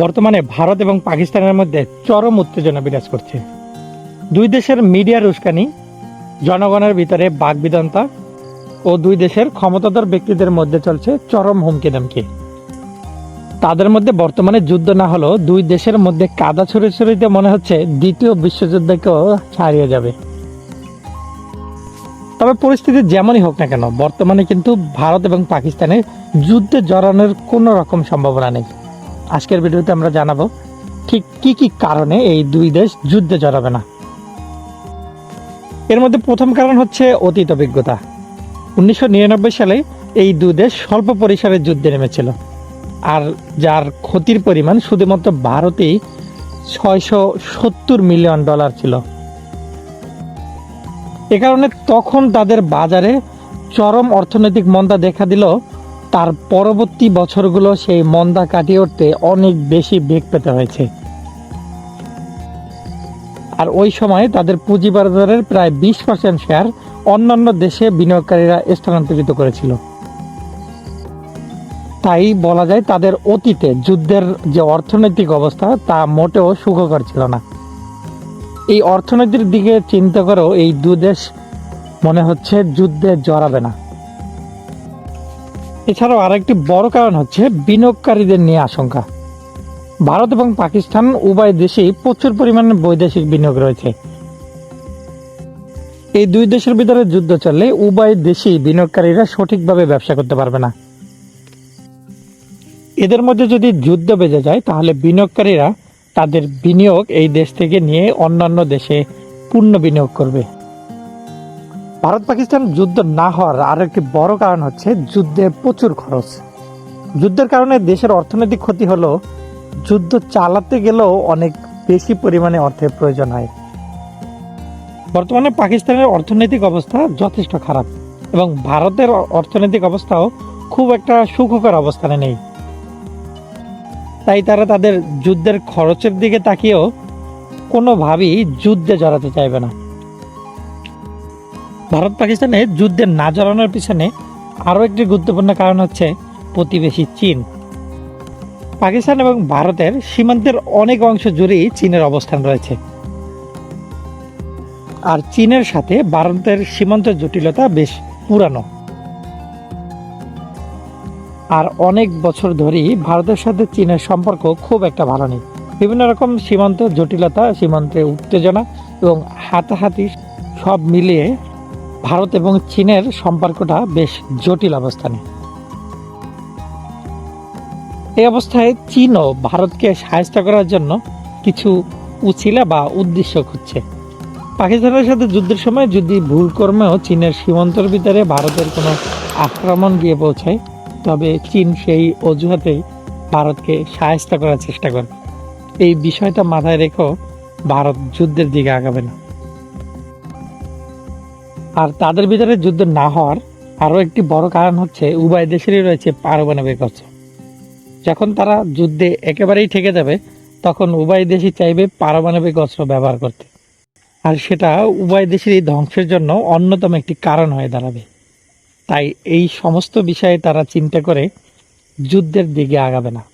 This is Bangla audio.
বর্তমানে ভারত এবং পাকিস্তানের মধ্যে চরম উত্তেজনা বিরাজ করছে। দুই দেশের মিডিয়ার উস্কানি, জনগণের ভিতরে বাগবিদন্তা ও দুই দেশের ক্ষমতাধর ব্যক্তিদের মধ্যে চলছে চরম হুমকি দামকি তাদের মধ্যে বর্তমানে যুদ্ধ না হলেও দুই দেশের মধ্যে কাদা ছড়ে ছড়িতে মনে হচ্ছে দ্বিতীয় বিশ্বযুদ্ধকেও ছাড়িয়ে যাবে। তবে পরিস্থিতি যেমনই হোক না কেন, বর্তমানে কিন্তু ভারত এবং পাকিস্তানে যুদ্ধে জড়ানোর কোনো রকম সম্ভাবনা নেই। আজকের ভিডিওতে আমরা জানাব ঠিক কি কি কারণে এই দুই দেশ যুদ্ধে জড়াবে না। এর মধ্যে প্রথম কারণ হচ্ছে অতীত অভিজ্ঞতা। উনিশশো নিরানব্বই সালে এই দুই দেশ স্বল্প পরিসরে যুদ্ধে নেমেছিল। আর যার ক্ষতির পরিমাণ শুধুমাত্র ভারতেই ছয়শো সত্তর মিলিয়ন ডলার ছিল। এ কারণে তখন তাদের বাজারে চরম অর্থনৈতিক মন্দা দেখা দিল তার পরবর্তী বছরগুলো সেই মন্দা কাটিয়ে উঠতে অনেক বেশি বেগ পেতে হয়েছে। আর ওই সময় তাদের পুঁজি বাজারের প্রায় বিশ পার্সেন্ট শেয়ার অন্যান্য দেশে বিনিয়োগকারীরা স্থানান্তরিত করেছিল। তাই বলা যায় তাদের অতীতে যুদ্ধের যে অর্থনৈতিক অবস্থা, তা মোটেও সুখকর ছিল না। এই অর্থনীতির দিকে চিন্তা করেও এই দু দেশ মনে হচ্ছে যুদ্ধে জড়াবে না। এছাড়াও আরেকটি বড় কারণ হচ্ছে বিনিয়োগকারীদের নিয়ে আশঙ্কা। ভারত এবং পাকিস্তান উভয় দেশেই প্রচুর পরিমাণে বৈদেশিক বিনিয়োগ রয়েছে। এই দুই দেশের ভিতরে যুদ্ধ চললে উভয় দেশেই বিনিয়োগকারীরা সঠিকভাবে ব্যবসা করতে পারবে না। এদের মধ্যে যদি যুদ্ধ বেজে যায়, তাহলে বিনিয়োগকারীরা তাদের বিনিয়োগ এই দেশ থেকে নিয়ে অন্যান্য দেশে পূর্ণ বিনিয়োগ করবে। ভারত পাকিস্তান যুদ্ধ না হওয়ার আরও একটি বড় কারণ হচ্ছে যুদ্ধে প্রচুর খরচ। যুদ্ধের কারণে দেশের অর্থনৈতিক ক্ষতি হলো যুদ্ধ চালাতে গেলেও অনেক বেশি পরিমাণে অর্থের প্রয়োজন হয়। বর্তমানে পাকিস্তানের অর্থনৈতিক অবস্থা যথেষ্ট খারাপ এবং ভারতের অর্থনৈতিক অবস্থাও খুব একটা সুখকর অবস্থানে নেই। তাই তারা তাদের যুদ্ধের খরচের দিকে তাকিয়েও কোনোভাবেই যুদ্ধে জড়াতে চাইবে না। ভারত পাকিস্তানে যুদ্ধে না জড়ানোর পিছনে আরও একটি গুরুত্বপূর্ণ কারণ হচ্ছে প্রতিবেশী চীন। পাকিস্তান এবং ভারতের সীমান্তের অনেক অংশ জুড়েই চীনের অবস্থান রয়েছে। আর চীনের সাথে ভারতের সীমান্ত জটিলতা বেশ পুরানো। আর অনেক বছর ধরেই ভারতের সাথে চীনের সম্পর্ক খুব একটা ভালো নেই। বিভিন্ন রকম সীমান্ত জটিলতা, সীমান্তে উত্তেজনা এবং হাতাহাতি সব মিলিয়ে ভারত এবং চীনের সম্পর্কটা বেশ জটিল অবস্থানে। এই অবস্থায় চীনও ভারতকে সাহায্য করার জন্য কিছু উচিলা বা উদ্দেশ্য খুঁজছে। পাকিস্তানের সাথে যুদ্ধের সময় যদি ভুল কর্মেও চীনের সীমান্তের ভিতরে ভারতের কোনো আক্রমণ গিয়ে পৌঁছায়, তবে চীন সেই অজুহাতেই ভারতকে সাহায্য করার চেষ্টা করে। এই বিষয়টা মাথায় রেখেও ভারত যুদ্ধের দিকে আগাবে না। আর তাদের ভিতরে যুদ্ধ না হওয়ার আরও একটি বড় কারণ হচ্ছে উভয় দেশেরই রয়েছে পারমাণবিক অস্ত্র। যখন তারা যুদ্ধে একেবারেই ঠেকে যাবে, তখন উভয় দেশই চাইবে পারমাণবিক অস্ত্র ব্যবহার করতে। আর সেটা উভয় দেশেরই ধ্বংসের জন্য অন্যতম একটি কারণ হয়ে দাঁড়াবে। তাই এই সমস্ত বিষয়ে তারা চিন্তা করে যুদ্ধের দিকে আগাবে না।